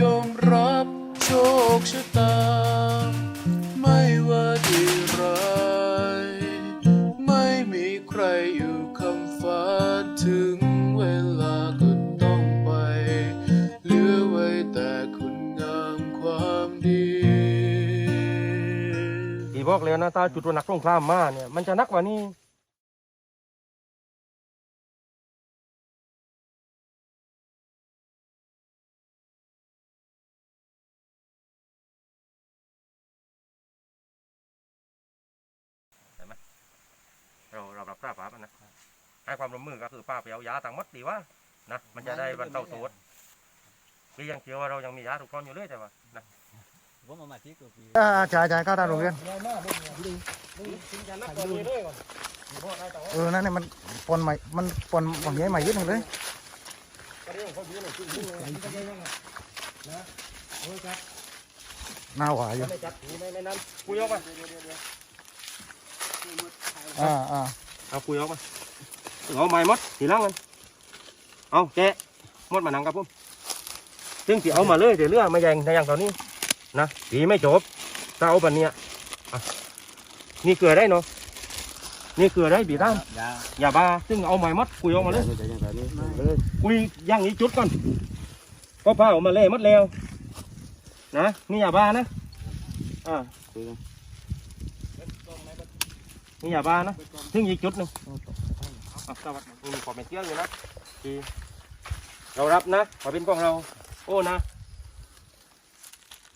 ยอมรับโชคชะตา ไม่ว่าดีร้ายไม่มีใครอยู่คำฟ้าถึงเวลาก็ต้องไป เหลือไว้แต่คุณงามความดีที่บอกแล้วนะตาจุดว่านักสงคลามมาเนี่ย มันจะนักกว่านี้ ป้ามันนะให้ความร่วมมือก็คือป้าไปเอายาต่างหมดดีว่านะมันจะได้บรรเทาโทษพี่ยังเชื่อว่าเรายังมียาถูกต้องอยู่เลยแต่ว่านะผมเอามาที่กูปีอ่าจ่ายจ่ายเข้าทางโรงเรียนเออนั่นเนี่ยมันปนใหม่มันปนบางอย่างใหม่เยอะหนึ่งเลยหน้าหวายอยู่ไม่จัดไม่ไม่นั่นคุยออกมาอ่าอ่า เอาคุยออกมาเอาไม้มดทีหลังกันเอาแกะมดมานั่งกับผมซึ่งที่เอามาเลยเดี๋ยวเรือมาแยงในอย่างตอนนี้นะปีไม่จบถ้าเอาแบบเนี้ยนี่เกลือได้เนาะนี่เกลือได้บีด้ามยาอย่าบ้าซึ่งเอาไม้มดคุยออกมาเลยคุยย่างนี้จุดก่อนก็พาออกมาเล่มัดแล้วนะนี่อย่าบ้านะอ่า นี่อย่าบ้านะซึ่งอีกจุดหนึ่งอะสวัสดีมีขอเป็นเที่ยงอยู่นะทีเรารับนะขอเป็นของเรา โอ้นะ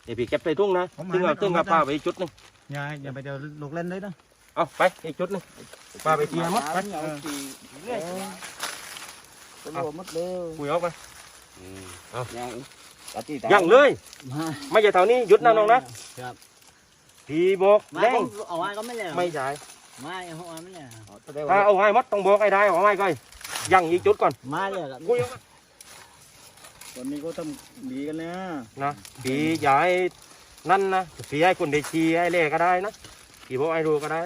เดี๋ยวพี่เก็บใส่ทุ่งนะซึ่งเอาซึ่งเอาปลาไปอีกจุดหนึ่งอย่าอย่าไปเดี๋ยวลูกเล่นได้นะเอาไปอีกจุดหนึ่งปลาไปเทียมัดไปเอาปีเรื่อยเป็นรวมหมดเลยคุยออกมายังตัดที่ยังเลยมาไม่ใช่เท่านี้หยุดนะน้องนะครับพี่บอกมาแดงเอาไว้ก็ไม่เลย ไม่ใช่มาเอาไว้ไม่เลยถ้าเอาให้มัดต้องบอกให้ได้เอาให้ก่อนยังอีกจุดก่อนมาเลยครับคุยออกมาวันนี้ก็ต้องดีกันนะนะพี่อย่าให้นั่นนะพี่ให้คนเดชีให้เล่ก็ได้นะพี่บอกให้รู้ก็ได้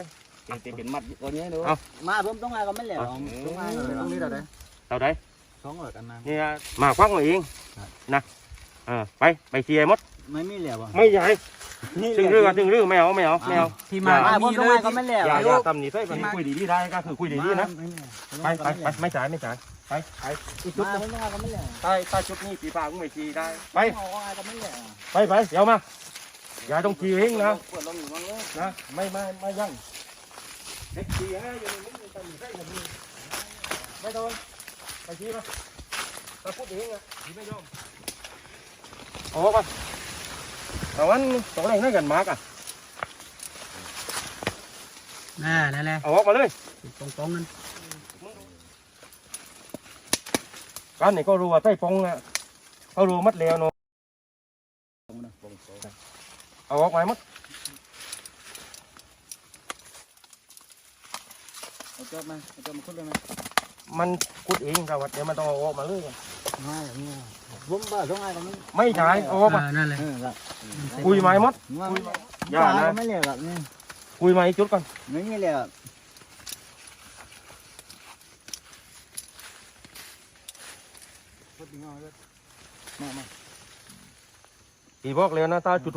ตีเป็นมัดตัวนี้ดูเอามาผมต้องมาก็ไม่เลยต้องมาตรงนี้ได้ไหมเราได้สองหลักกันนะเนี่ยมาควักมาเองนะเออไปไปเชียร์มดไม่มีเหลี่ยมไม่ใช่ ถึงเรื่องถึงเรื่องไม่เอาไม่เอาไม่เอาที่มามาผมต้องมาก็ไม่เลยอย่าอย่าตำหนิไปมันคุยดีๆได้ก็คือคุยดีๆนะไปไปไปไม่จ่ายไม่จ่ายไปไปอีกจุดมาหนึงผมต้องมาก็ไม่เลยใต้ใต้ชุดนี้ปีปากไม่ชีได้ไปเอาไว้ก็ไม่เลยไปไปเดี๋ยวมาอย่าต้องชีเองนะปวดลงอยู่มั้งเลยนะไม่ไม่ไม่ยังเด็กชีให้อยู่นี่มันจะมีได้แบบนี้ไม่โดนไปชีมาถ้าพูดเองอะชีไม่ยอมออกอ่ะเอาวันตรงไหนนั่นกันมากอะน่านั่นแหละเอาออกมาเลยตรงตรงนั้นการนี่ก็รู้ว่าใต้ปองอะเขารู้มัดแล้วเนาะเอาออกมามัดเอาจอบมาเอาจอบมาขึ้นเลยนะมันกุดเองแต่ว่าเดี๋ยวมันต้องเอาออกมาเลย อะมาอย่างนี้ผมบ้าต้องมาก็ไม่ไม่ใช่เอาออกมานั่นแหละเออครับคุยไม้มัดมาอย่านะ ไม่เลยครับนี่คุยมาอีกจุดก่อนไม่มีเลยครับมามา พี่บอกแล้วนะตาจุด